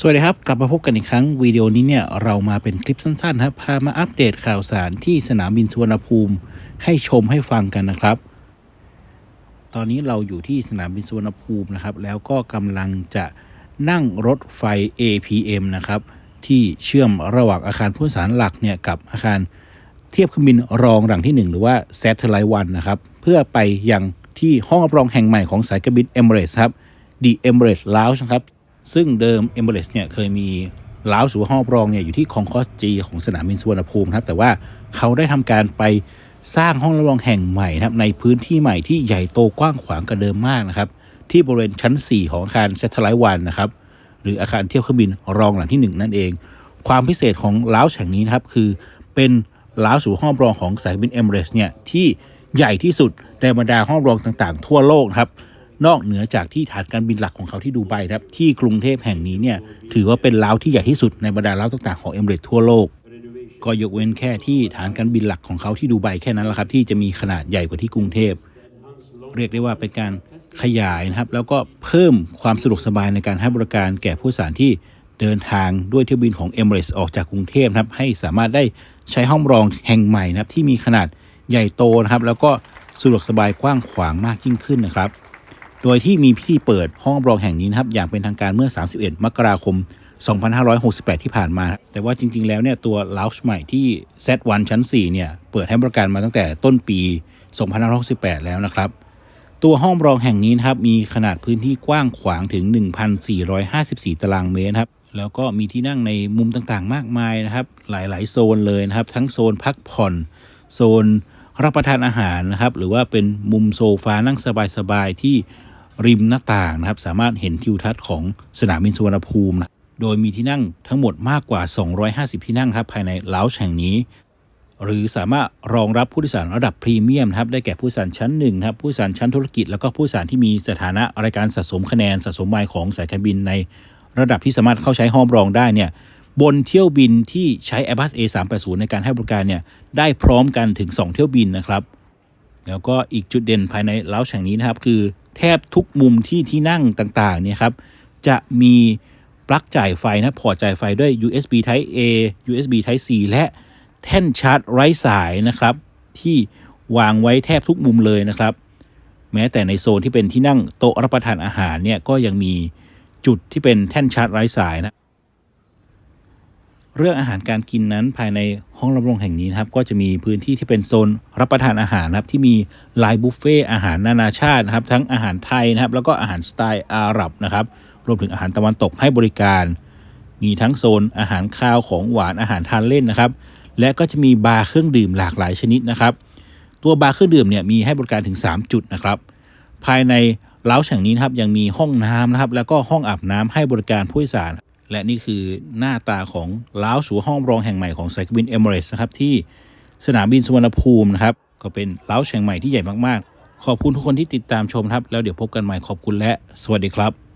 สวัสดีครับ กลับมาพบกันอีกครั้งวิดีโอนี้เนี่ยเรามาเป็นคลิปสั้นๆครับพามาอัปเดตข่าวสารที่สนามบินสุวรรณภูมิ ให้ชมให้ฟังกันนะครับ ตอนนี้เราอยู่ที่สนามบินสุวรรณภูมินะครับ แล้วก็กำลังจะนั่งรถไฟ APM นะครับ ที่เชื่อมระหว่างอาคารผู้โดยสารหลักเนี่ยกับอาคารเทียบเครื่องบินรองหลังที่ 1 หรือว่า Satellite One นะครับ เพื่อไปยังที่ห้องรับรองแห่งใหม่ของสายการบิน Emirates ครับ The Emirates Lounge นะครับ ซึ่งเดิม Emirates เนี่ยเคยมีล้าวหรือว่ห้องรองเนี่ยอยู่ที่คองคอสจีของสนามบินสุวรรณภูมิครับแต่ว่าเขาได้ทำการไปสร้างห้องรับรองแห่งใหม่นะครับในพื้นที่ใหม่ที่ใหญ่โตกว้างขวางกว่าเดิมมากนะครับที่บริเวณชั้น 4 ของอาคาร Satellite One นะครับหรืออาคารเที่ยวเครื่องบินรองหลังที่ 1 นั่นเอง ความพิเศษของล้าวแห่งนี้นะครับคือเป็นล้าวสู่ห้องรองของสายบิน Emirates เนี่ยที่ใหญ่ที่สุดในบรรดาห้องรับรองต่างๆ ทั่วโลกนะครับ นอกเหนือจากที่ฐานการบินหลักของเขาที่ดูไบครับที่กรุงเทพแห่งนี้เนี่ยถือว่าเป็นล้าวที่ใหญ่ที่สุดในบรรดาล้าวต่างๆของ Emirates ทั่วโลก ก็ยกเว้นแค่ที่ฐานการบินหลักของเขาที่ดูไบแค่นั้นแหละครับที่จะมีขนาดใหญ่กว่าที่กรุงเทพ เรียกได้ว่าเป็นการขยายนะครับแล้วก็เพิ่มความสะดวกสบายในการให้บริการแก่ผู้โดยสารที่เดินทางด้วยเที่ยวบินของ Emirates ออกจากกรุงเทพนะครับให้สามารถได้ใช้ห้องรองแห่งใหม่นะครับที่มีขนาดใหญ่โตนะครับแล้วก็สะดวกสบายกว้างขวางมากยิ่งขึ้นนะครับ โดยที่มีพิธีเปิดห้องรับองแห่งนี้นะครับอย่างเป็นทางการเมื่อ 31 มกราคม 2568 ที่ผ่านมา แต่ว่าจริง ๆ แล้วเนี่ยตัว Lounge ใหม่ที่ Z1 ชั้น 4 เนี่ยเปิดให้บริการมาตั้งแต่ต้นปี 2568 แล้วนะครับ ตัวห้องรองแห่งนี้นะครับมีขนาดพื้นที่กว้างขวางถึง 1,454 ตารางเมตรครับแล้วก็มีที่นั่งในมุมต่างๆ มากมายนะครับ หลายๆ โซนเลยนะครับ ทั้งโซนพักผ่อน โซนรับประทานอาหารนะครับ หรือว่าเป็นมุมโซฟานั่งสบายๆ ที่ ริมหน้าต่างนะครับ สามารถเห็นทิวทัศน์ของสนามบินสุวรรณภูมินะโดยมีที่นั่งทั้งหมดมากกว่า 250 ที่นั่งครับภายในลาวช์แห่งนี้ หรือสามารถรองรับผู้โดยสารระดับพรีเมียมนะครับได้แก่ผู้โดยสารชั้นหนึ่งครับผู้โดยสารชั้นธุรกิจ แล้วก็ผู้โดยสารที่มีสถานะรายการสะสมคะแนนสะสมไมล์ของสายการบินในระดับที่สามารถเข้าใช้ห้องรองได้เนี่ยบนเที่ยวบินที่ใช้ Airbus A380 ในการให้บริการเนี่ยได้พร้อมกันถึง 2 เที่ยวบินนะครับ แล้วก็อีกจุดเด่นภายในเล้าแห่งนี้นะครับ คือ แทบทุกมุมที่ที่นั่งต่างๆเนี่ยครับจะมีปลั๊กจ่ายไฟนะพอร์ตจ่ายไฟด้วย USB Type A USB Type C และแท่นชาร์จไร้สายนะครับ ที่วางไว้แทบทุกมุมเลยนะครับ แม้แต่ในโซนที่เป็นที่นั่งโต๊ะรับประทานอาหารเนี่ยก็ยังมีจุดที่เป็นแท่นชาร์จไร้สายนะ เรื่องอาหารการกินนั้นภายในห้องรับรองแห่งนี้นะครับก็จะมีพื้นที่ที่เป็นโซนรับประทานอาหารนะครับที่มีไลน์บุฟเฟ่อาหารนานาชาตินะครับทั้งอาหารไทยนะครับแล้วก็อาหารสไตล์อาหรับนะครับรวมถึงอาหารตะวันตกให้บริการ มีทั้งโซนอาหารคาวของหวานอาหารทานเล่นนะครับ และก็จะมีบาร์เครื่องดื่มหลากหลายชนิดนะครับ ตัวบาร์เครื่องดื่มเนี่ยมีให้บริการถึง 3 จุดนะครับ ภายในเล้าแห่งนี้นะครับยังมีห้องน้ำนะครับแล้วก็ห้องอาบน้ำให้บริการผู้โดยสาร และนี่คือหน้าตาของล้าสู่ห้องรองแห่งใหม่ของสายการบินเอมิเรสนะครับที่สนามบินสุวรรณภูมินะครับก็เป็นล้าแห่งใหม่ที่ใหญ่มากๆ ขอบคุณทุกคนที่ติดตามชมครับ แล้วเดี๋ยวพบกันใหม่ขอบคุณและ สวัสดีครับ